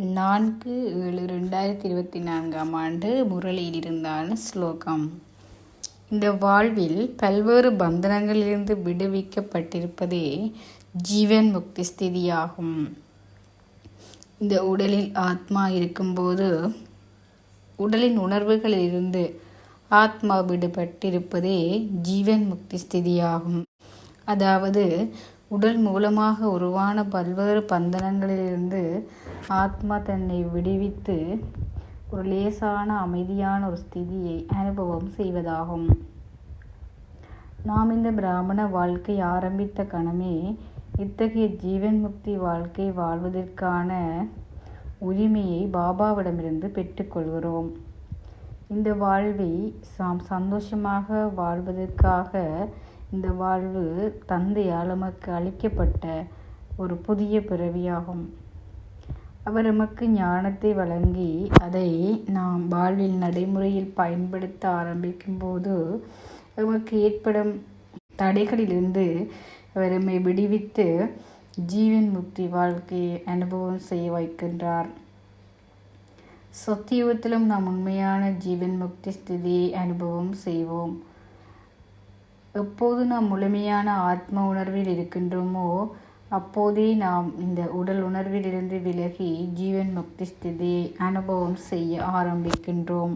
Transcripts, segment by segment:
நான்கு ஏழு ரெண்டாயிரத்தி இருபத்தி நான்காம் ஆண்டு முரளியில் இருந்தான ஸ்லோகம். இந்த வாழ்வில் பல்வேறு பந்தனங்களிலிருந்து விடுவிக்கப்பட்டிருப்பதே ஜீவன் முக்தி ஸ்திதியாகும். இந்த உடலில் ஆத்மா இருக்கும்போது உடலின் உணர்வுகளிலிருந்து ஆத்மா விடுபட்டிருப்பதே ஜீவன் முக்தி ஸ்திதியாகும். அதாவது உடல் மூலமாக உருவான பல்வேறு பந்தனங்களிலிருந்து ஆத்மா தன்னை விடுவித்து ஒரு லேசான அமைதியான ஒரு ஸ்திதியை அனுபவம் செய்வதாகும். நாம் இந்த பிராமண வாழ்க்கை ஆரம்பித்த கணமே இத்தகைய ஜீவன் முக்தி வாழ்க்கை வாழ்வதற்கான உரிமையை பாபாவிடமிருந்து பெற்றுக்கொள்கிறோம் இந்த வாழ்வை சாம் சந்தோஷமாக வாழ்வதற்காக இந்த வாழ்வு தந்தையால் நமக்கு அளிக்கப்பட்ட ஒரு புதிய பிறவியாகும். அவர் நமக்கு ஞானத்தை வழங்கி அதை நாம் வாழ்வில் நடைமுறையில் பயன்படுத்த ஆரம்பிக்கும்போது நமக்கு ஏற்படும் தடைகளிலிருந்து அவர் நம்மை விடுவித்து ஜீவன் முக்தி வாழ்க்கையை அனுபவம் செய்ய வைக்கின்றார். சத்தியுகத்திலும் நாம் உண்மையான ஜீவன் முக்தி ஸ்திதியை அனுபவம் செய்வோம். எப்போது நாம் முழுமையான ஆத்ம உணர்வில் இருக்கின்றோமோ அப்போதே நாம் இந்த உடல் உணர்விலிருந்து விலகி ஜீவன் முக்தி ஸ்திதியை அனுபவம் செய்ய ஆரம்பிக்கின்றோம்.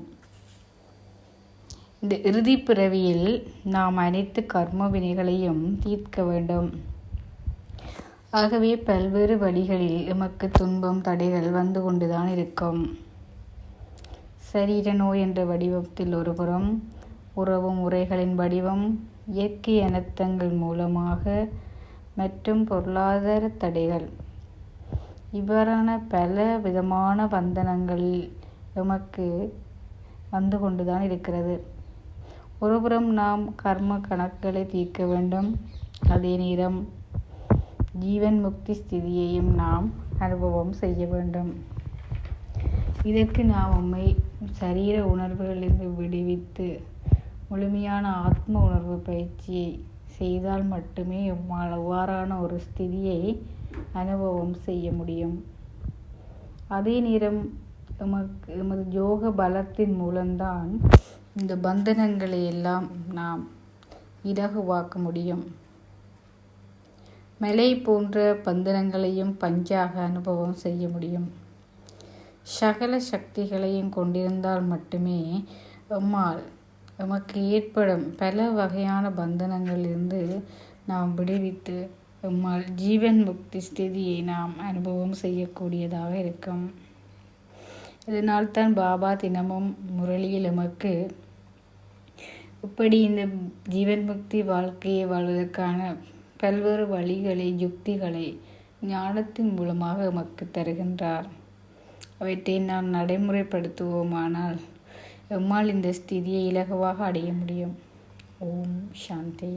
இந்த இறுதி பிறவியில் நாம் அனைத்து கர்ம வினைகளையும் தீர்க்க வேண்டும். ஆகவே பல்வேறு வழிகளில் எமக்கு துன்பம் தடைகள் வந்து கொண்டுதான் இருக்கும். சரீர நோய் என்ற வடிவத்தில் ஒருபுறம் உறவு முறைகளின் வடிவம் இயற்கை அனர்த்தங்கள் மூலமாக மற்றும் பொருளாதார தடைகள். இவ்வாறான பல விதமான பந்தனங்கள் எமக்கு வந்து கொண்டுதான் இருக்கிறது. ஒருபுறம் நாம் கர்ம கணக்குகளை தீர்க்க வேண்டும். அதே நேரம் ஜீவன் முக்தி ஸ்திதியையும் நாம் அனுபவம் செய்ய வேண்டும். இதற்கு நாம் உண்மை சரீர உணர்வுகளிலிருந்து விடுவித்து முழுமையான ஆத்ம உணர்வு பயிற்சியை செய்தால் மட்டுமே எம்மால் அவ்வாறான ஒரு ஸ்திதியை அனுபவம் செய்ய முடியும். அதே நேரம் எமக்கு எமது யோக பலத்தின் மூலம்தான் இந்த பந்தனங்களை எல்லாம் நாம் இலகுவாக்க முடியும். மலை போன்ற பந்தனங்களையும் பஞ்சாக அனுபவம் செய்ய முடியும். சகல சக்திகளையும் கொண்டிருந்தால் மட்டுமே எம்மால் நமக்கு ஏற்படும் பல வகையான பந்தனங்களிலிருந்து நாம் விடுவித்து நம்மால் ஜீவன் முக்தி ஸ்திதியை நாம் அனுபவம் செய்யக்கூடியதாக இருக்கும். இதனால்தான் பாபா தினமும் முரளியில் நமக்கு இப்படி இந்த ஜீவன் முக்தி வாழ்க்கையை வாழ்வதற்கான பல்வேறு வழிகளை யுக்திகளை ஞானத்தின் மூலமாக நமக்கு தருகின்றார். அவற்றை நாம் நடைமுறைப்படுத்துவோமானால் எம்மால் இந்த ஸ்திதியை இலகுவாக அடைய முடியும். ஓம் சாந்தி.